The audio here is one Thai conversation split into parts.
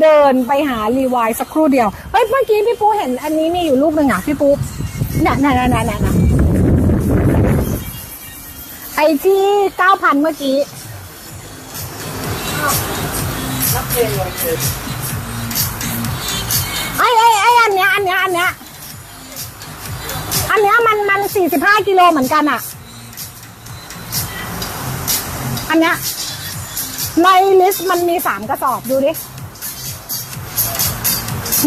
เดินไปหารีวายสักครู่เดียว เฮ้ย เมื่อกี้พี่ปูเห็นอันนี้มีอยู่ลูกหนึ่งอะพี่ปูน่ะน่ะน่ะน่ะน่ะไอที่เก้าพันเมื่อกี้เรียนเลยคือไอ้ไอ้ไอ้อันเนี้ยอันเนี้ยอันเนี้ยอันเนี้ยมันมันสี่สิบห้ากิโลเหมือนกันอะอันเนี้ยในลิสต์มันมีสามกระสอบดูดิ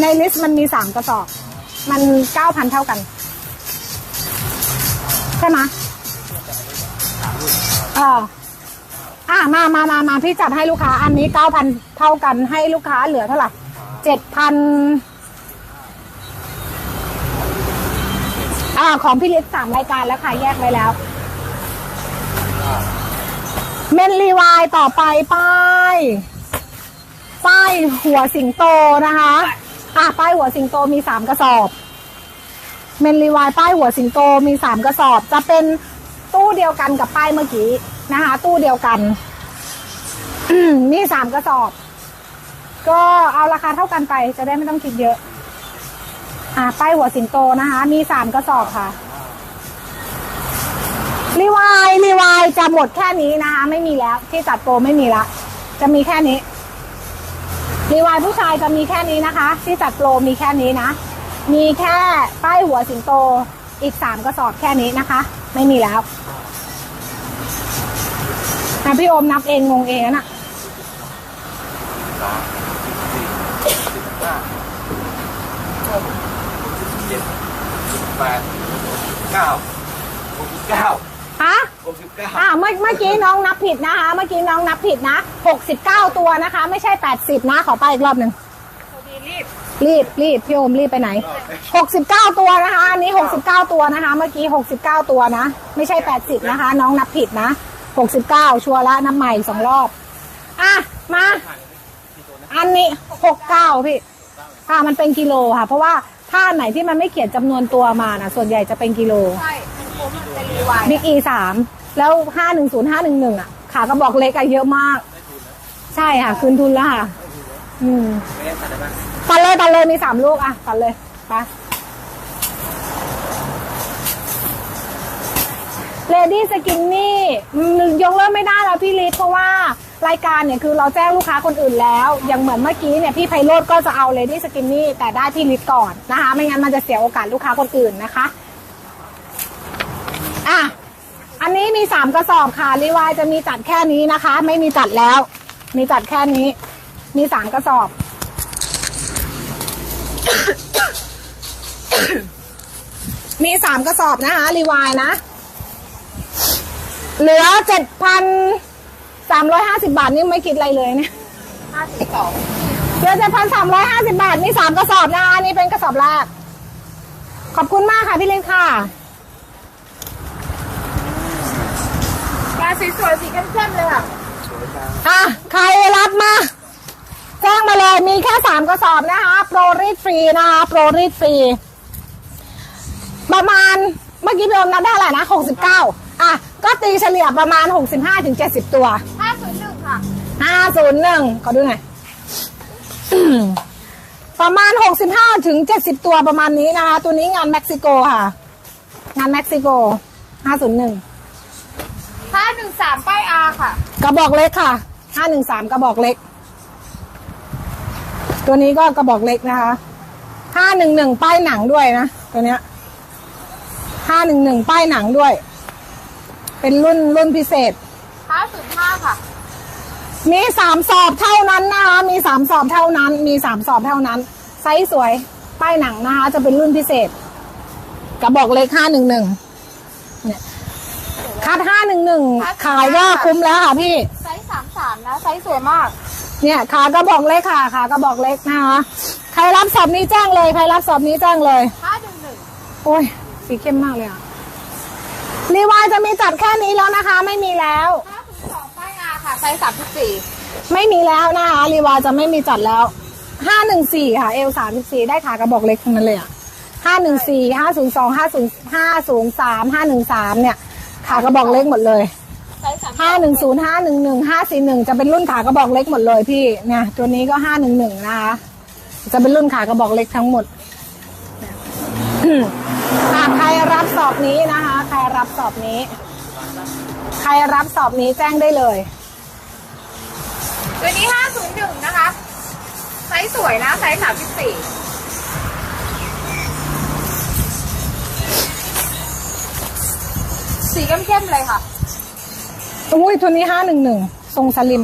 ในลิสต์มันมีสามกระสอบ มันเก้าพันเท่ากัน ใช่ไหมยเอออะมามามามาพี่จัดให้ลูกค้า อันนี้เก้าพันเท่ากัน ให้ลูกค้าเหลือเท่าไหร่เจ็ดพันอ่าของพี่ฤทธิ์สามรายการแล้วค่ะแยกไว้แล้ว เมนรีวายต่อไปป้าย ป้ายหัวสิงโตนะคะ อะป้ายหัวสิงโตมีสามกระสอบ เมนรีวายป้ายหัวสิงโตมีสามกระสอบ จะเป็นตู้เดียวกันกับป้ายเมื่อกี้นะคะ ตู้เดียวกันมมีสามกระสอบ ก็เอาราคาเท่ากันไปจะได้ไม่ต้องคิดเยอะ อ่าป้ายหัวสิงโตนะคะ มีสามกระสอบค่ะรีวายรีวายจะหมดแค่นี้นะคะ ไม่มีแล้วที่จัดโปรไม่มีละ จะมีแค่นี้ รีวายผู้ชายจะมีแค่นี้นะคะ ที่จัดโปรมีแค่นี้นะ มีแค่ป้ายหัวสิงโตอีกสามกระสอบแค่นี้นะคะ ไม่มีแล้วอะพี่โอมนับเองงงเองนะสามสี่สิบห้าหกสิบเจ็ดสิบแปดเก้าหกสิบเก้าฮะ หกสิบเก้าอ่าเมื่อเมื่อกี้น้องนับผิดนะคะ เมื่อกี้น้องนับผิดนะ 69 ตัวนะคะ ไม่ใช่ 80 นะ ขอไปอีกรอบหนึ่งรีบรีบพี่โอมรีบไปไหน 69 ตัวนะคะ อันนี้ 69 ตัวนะคะ เมื่อกี้ 69 ตัวนะ ไม่ใช่ 80 นะคะ น้องนับผิดนะ 69 ชัวร์ละนับใหม่สองรอบ อะ มา อันนี้ 69 พี่ค่ะมันเป็นกิโลค่ะ เพราะว่าถ้าอันไหนที่มันไม่เขียนจำนวนตัวมานะส่วนใหญ่จะเป็นกิโลใช่ บิ๊กอีสามแล้วห้าหนึ่งศูนย์ห้าหนึ่งหนึ่งอะขากระบอกเล็กอะเยอะมาก ใช่ค่ะ คืนทุนแล้วค่ะ อืมตัดเลยตัดเลยมีสามลูกอะตัดเลยไปเลดี้สกินนี่ยกเลิกไม่ได้แล้วพี่ลิศเพราะว่ารายการเนี่ยคือเราแจ้งลูกค้าคนอื่นแล้ว อย่างเหมือนเมื่อกี้เนี่ยพี่ไพโรดก็จะเอาเลดี้สกินนี่แต่ได้พี่ลิศก่อนนะคะ ไม่งั้นมันจะเสียโอกาสลูกค้าคนอื่นนะคะ อะ อันนี้มีสามกระสอบค่ะรีวายจะมีจัดแค่นี้นะคะ ไม่มีจัดแล้ว มีจัดแค่นี้ มีสามกระสอบ มีสามกระสอบนะคะรีวายนะ เหลือเจ็ดพันสามร้อยห้าสิบาทนี่ไม่คิดอะไรเลยเนี่ยห้าสิบสองเหลือเจ็ดพันสามร้อยห้าสิบาท มีสามกระสอบนะคะอันนี่เป็นกระสอบแรก ขอบคุณมากค่ะพี่ลินค่ะ ปลา สวยๆสีเข้มๆเลยอะอะ ใครรับมาแจ้งมาเลยมีแค่สามกระสอบนะคะโปรรีดฟรีนะคะโปรรีดฟรีประมาณเมื่อกี้พี่อมนับได้เท่าไหร่นะหกสิบเก้าอะ ก็ตีเฉลี่ยประมาณหกสิบห้าถึงเจ็ดสิบตัวห้าศูนย์หนึ่งค่ะห้าศูนย์หนึ่งขอดูหน่อยประมาณหกสิบห้าถึงเจ็ดสิบตัวประมาณนี้นะคะ ตัวนี้งานเม็กซิโกค่ะ งานเม็กซิโกห้าศูนย์หนึ่ง ห้าหนึ่งสามป้ายอาค่ะ กระบอกเล็กค่ะห้าหนึ่งสามกระบอกเล็ก ตัวนี้ก็กระบอกเล็กนะคะห้าหนึ่งหนึ่งป้ายหนังด้วยนะตัวเนี้ยห้าหนึ่งหนึ่งป้ายหนังด้วย เป็นรุ่นรุ่นพิเศษห้าศูนย์ห้าค่ะ มีสามสอบเท่านั้นนะคะมีสามสอบเท่านั้น มีสามสอบเท่านั้นไซส์สวยป้ายหนังนะคะจะเป็นรุ่นพิเศษกระบอกเล็กห้าหนึ่งหนึ่งเนี่ย คัดห้าหนึ่งหนึ่งขายก็คุ้มแล้วค่ะพี่ ไซส์สามสามนะไซส์สวยมาก เนี่ยขากระบอกเล็กค่ะขากระบอกเล็กนะคะใครรับสอบนี้แจ้งเลยใครรับสอบนี้แจ้งเลยห้าหนึ่งหนึ่งโอ้ยสีเข้มมากเลยอะรีวายจะมีจัดแค่นี้แล้วนะคะ ไม่มีแล้วห้าศูนย์สองป้ายอาค่ะไซส์สามสิบสี่ไม่มีแล้วนะคะรีวายจะไม่มีจัดแล้วห้าหนึ่งสี่ค่ะเอลสามสิบสี่ได้ขากระบอกเล็กทั้งนั้นเลยอะห้าหนึ่งสี่ห้าศูนย์สองห้าศูนย์ห้าศูนย์สามห้าหนึ่งสามเนี่ย ขากระบอกเล็กหมดเลยไซส์สามห้าหนึ่งศูนย์ห้าหนึ่งหนึ่งห้าสี่หนึ่งจะเป็นรุ่นขากระบอกเล็กหมดเลยพี่เนี่ยตัวนี้ก็ห้าหนึ่งหนึ่งนะคะจะเป็นรุ่นขากระบอกเล็กทั้งหมดอะใครรับสอบนี้นะคะ ใครรับสอบนี้ ใครรับสอบนี้แจ้งได้เลยตัวนี้501นะคะไซส์สวยนะไซส์34สี เข้มๆเลยค่ะ อุ้ยตัวนี้ห้าหนึ่งหนึ่งทรงสลิม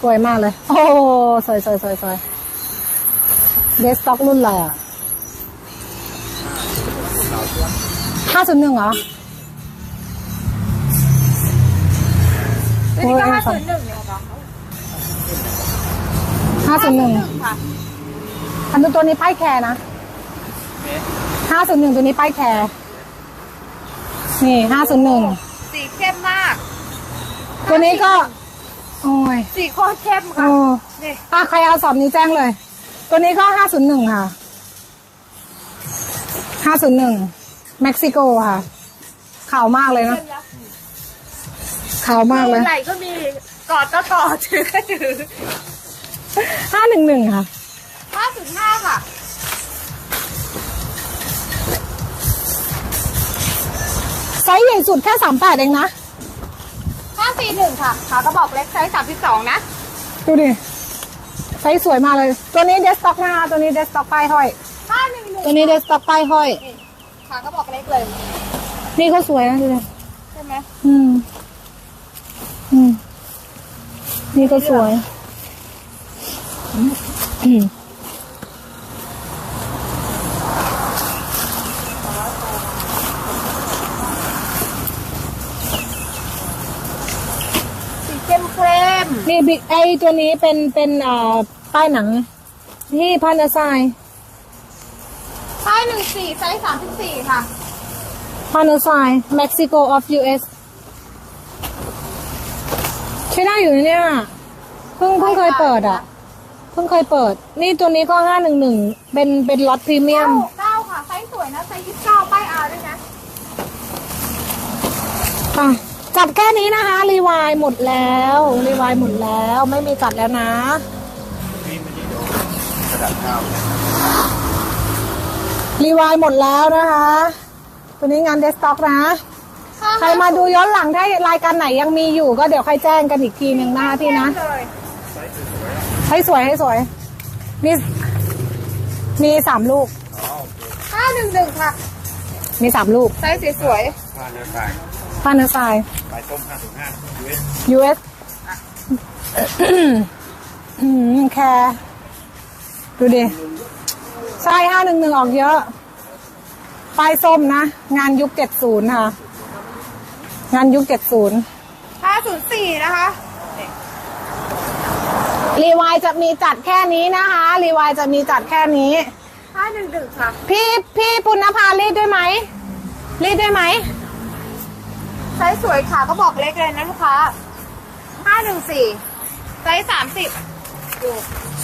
สวยมากเลย โอ้สวยสวยสวยสวยเดสต็อกรุ่นอะไรอะห้าศูนย์หนึ่งเหรอตัวนี้ก็โอ้ย501เนี่ยค่ะห้าศูนย์หนึ่งค่ะอันตัวนี้ป้ายแคร์นะห้าศูนย์หนึ่งตัวนี้ป้ายแคร์ นี่ห้าศูนย์หนึ่งสีเข้มมาก ตัวนี้ก็ โอ้ยสีโคตรเข้มโอ้ค่ะนี่อะใครเอาสอบนี้แจ้งเลย ตัวนี้ก็ห้าศูนย์หนึ่งค่ะห้าศูนย์หนึ่งเม็กซิโกค่ะ ขาวมากเลยนะขาวมากเลยไหนก็มีกอดก็กอดถือก็ถือห้าหนึ่งหนึ่งค่ะ505ค่ะ ซส์ใหญ่สุดแค่สามแปดเองนะ541ค่ะขากระบอกเล็กไซส์32นะ ดูดิ ไซส์สวยมากเลย ตัวนี้เดสต็อกนะคะตัวนี้เดสต็อกป้ายห้อย511ตัวนี้เดสต็อกป้ายห้อยนี่ขากระบอกเล็กเลย นี่ก็สวยนะดูดิใช่ไหมอืม อืม นี่ก็สวย อืม เข้มเข้มนี่บิ๊กไอตัวนี้เป็นเป็นอ่าป้ายหนัง ที่พันอาซายป้ายหนึ่งสี่ไซส์สามสิบสี่ค่ะพันอาซายเม็กซิโกออฟยูเอสใช้ได้อยู่นะเนี่ยเพิ่งเพิ่งเคยเปิดอะเพิ่งเคยเปิด นี่ตัวนี้ก็ห้าหนึ่งหนึ่งเป็นเป็นล็อตพรีเมียเก้ามเก้าค่ะ ไซส์สวยนะ ไซส์ยี่สิบเก้าป้ายอาร์ด้วยนะ อะ จัดแค่นี้นะคะ รีวายหมดแล้ว รีวายหมดแล้ว ไม่มีจัดแล้วนะกระดาษข้าวรีวายหมดแล้วนะคะ ตัวนี้งานเดสต็อกนะ ใครมาดูย้อนหลังถ้ารายการไหนยังมีอยู่ ก็เดี๋ยวค่อยแจ้งกันอีกทีหนึ่งนะคะพี่นะเลยให้สวยให้สวย มีมีสามลูกห้าหนึ่งหนึ่งค่ะ มีสามลูกไซส์สวย ผ้าเนื้อสายฟาเนอร์ไซปลายส้ม505 US US อืมแคร์ดูดิ ใช่ห้าหนึ่งหนึ่งออกเยอะ ป้ายส้มนะ งานยุคเจ็ดศูนย์ค่ะ งานยุคเจ็ดศูนย์ห้าศูนย์สี่นะคะ รีวายจะมีจัดแค่นี้นะคะ รีวายจะมีจัดแค่นี้ห้าหนึ่งหนึ่งค่ะ พี่พี่ปุณภารีดด้วยไหม รีดด้วยไหม ไซส์สวยค่ะก็บอกเล็กเลยนะลูกค้าห้าหนึ่งสี่ไซส์สามสิบดู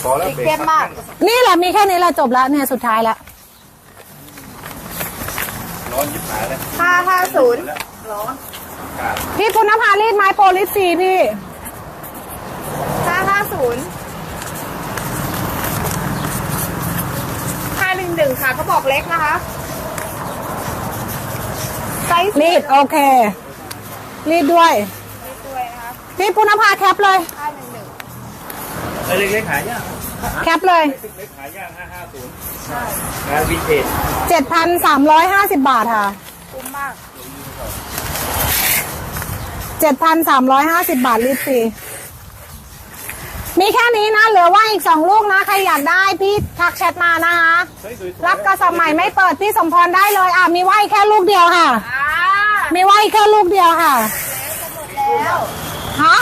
พอแล้วสีเบรกเข้มมาก นี่แหละมีแค่นี้แหละจบแล้วเนี่ยสุดท้ายแล้วร้อนยิบหายเลยห้าห้าศูนย์ร้อนกาดพี่ปุณภารีดไหมโปรลิสซีพี่ห้าห้าศูนย์ห้าหนึ่งหนึ่งค่ะก็บอกเล็กนะคะ ไซส์รีดโอเค รีดด้วยสวยนะคะพี่ปุณภาแคปเลย ห้าหนึ่งหนึ่งเอ้ยเล็กๆหายากแคปเลย เล็กๆหายาก550งานวินเทจเจ็ดพันสามร้อยห้าสิบบาทค่ะ คุ้มมากเจ็ดพันสามร้อยห้าสิบบาทรีดฟรีมีแค่นี้นะ เหลือว่างอีกสองลูกนะ ใครอยากได้พี่ทักแชทมานะคะ เฮ้ยสวยๆรับกระสอบใหม่ไม่เปิดพี่สมพรได้เลย อะ มีว่างอีกแค่ลูกเดียวค่ะ อ่า มีว่างอีกแค่ลูกเดียวค่ะ แล้วฮะ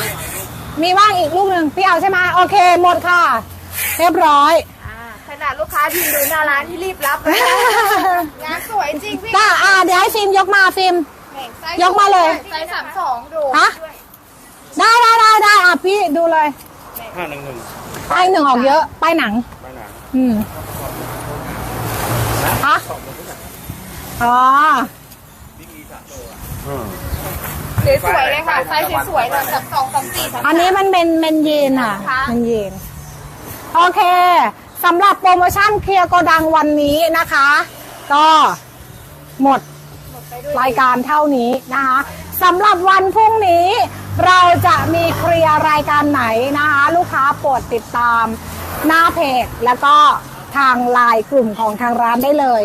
มีว่างอีกลูกหนึ่งพี่เอาใช่ไหมโอเค หมดค่ะ เรียบร้อย อ่าขนาดลูกค้ายืนดูหน้าร้านที่รีบรับเลยงานสวยจริงพี่จ้าอ่าเดี๋ยวให้ฟิล์มยกมาฟิล์มไซส์ยกมาเลย ไซส์สามสองดูฮะได้ได้ได้ได้อะพี่ดูเลย511ป้ายหนึ่งออกเยอะป้ายหนัง ไม่หนาอืมฮะอ๋ออืม สวยๆเลยค่ะไซส์สวยๆเลยแบบสองสามสี่สามอันนี้มันเป็นเมนเยนอะค่ะเมนเยนโอเคสำหรับโปรโมชั่นเคลียร์โกดังวันนี้นะคะ ก็หมดรายการเท่านี้นะคะสำหรับวันพรุ่งนี้ เราจะมีเคลียร์รายการไหนนะคะ ลูกค้าโปรดติดตามหน้าเพจแล้วก็ทางไลน์กลุ่มของทางร้านได้เลย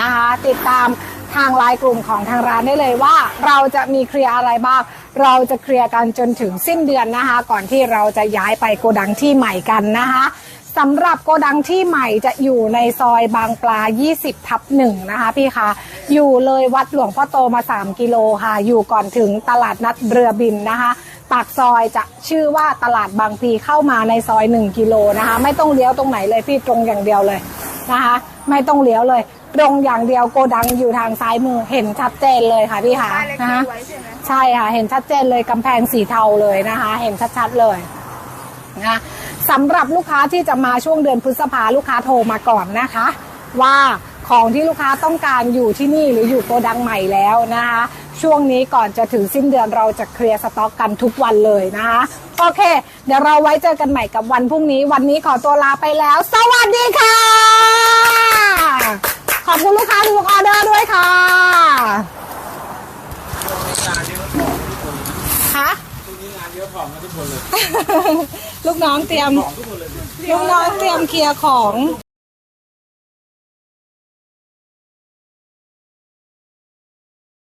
นะคะ ติดตาม ทางไลน์กลุ่มของทางร้านได้เลยว่า เราจะมีเคลียร์อะไรบ้าง เราจะเคลียร์กันจนถึงสิ้นเดือนนะคะ ก่อนที่เราจะย้ายไปโกดังที่ใหม่กันนะคะสำหรับโกดังที่ใหม่จะอยู่ในซอยบางปลา 20 ทับหนึ่งนะคะพี่คะ อยู่เลยวัดหลวงพ่อโตมา 3 กิโลค่ะ อยู่ก่อนถึงตลาดนัดเรือบินนะคะปากซอยจะชื่อว่าตลาดบางพีเข้ามาในซอย 1 กิโลนะคะ ไม่ต้องเลี้ยวตรงไหนเลยพี่ตรงอย่างเดียวเลย นะคะ ไม่ต้องเลี้ยวเลย ตรงอย่างเดียวโกดังอยู่ทางซ้ายมือเห็นชัดเจนเลยค่ะพี่คะป้ายเล็กนะคะไว้ใช่ไหมใช่ค่ะเห็นชัดเจนเลยกำแพงสีเทาเลยนะคะ เห็นชัดๆเลยนะสำหรับลูกค้าที่จะมาช่วงเดือนพฤษภาลูกค้าโทรมาก่อนนะคะ ว่าของที่ลูกค้าต้องการอยู่ที่นี่หรืออยู่โกดังใหม่แล้วนะคะ ช่วงนี้ก่อนจะถึงสิ้นเดือนเราจะเคลียร์สต็อกกันทุกวันเลยนะคะโอเค เดี๋ยวเราไว้เจอกันใหม่กับวันพรุ่งนี้ วันนี้ขอตัวลาไปแล้ว สวัสดีค่ะ ขอบคุณลูกค้าทุกออเดอร์ด้วยค่ะคะช่วงนี้งานเยอะของกันทุกคนเลยลูกน้องเตรียม ลูกน้องเตรียมเคลียร์ของ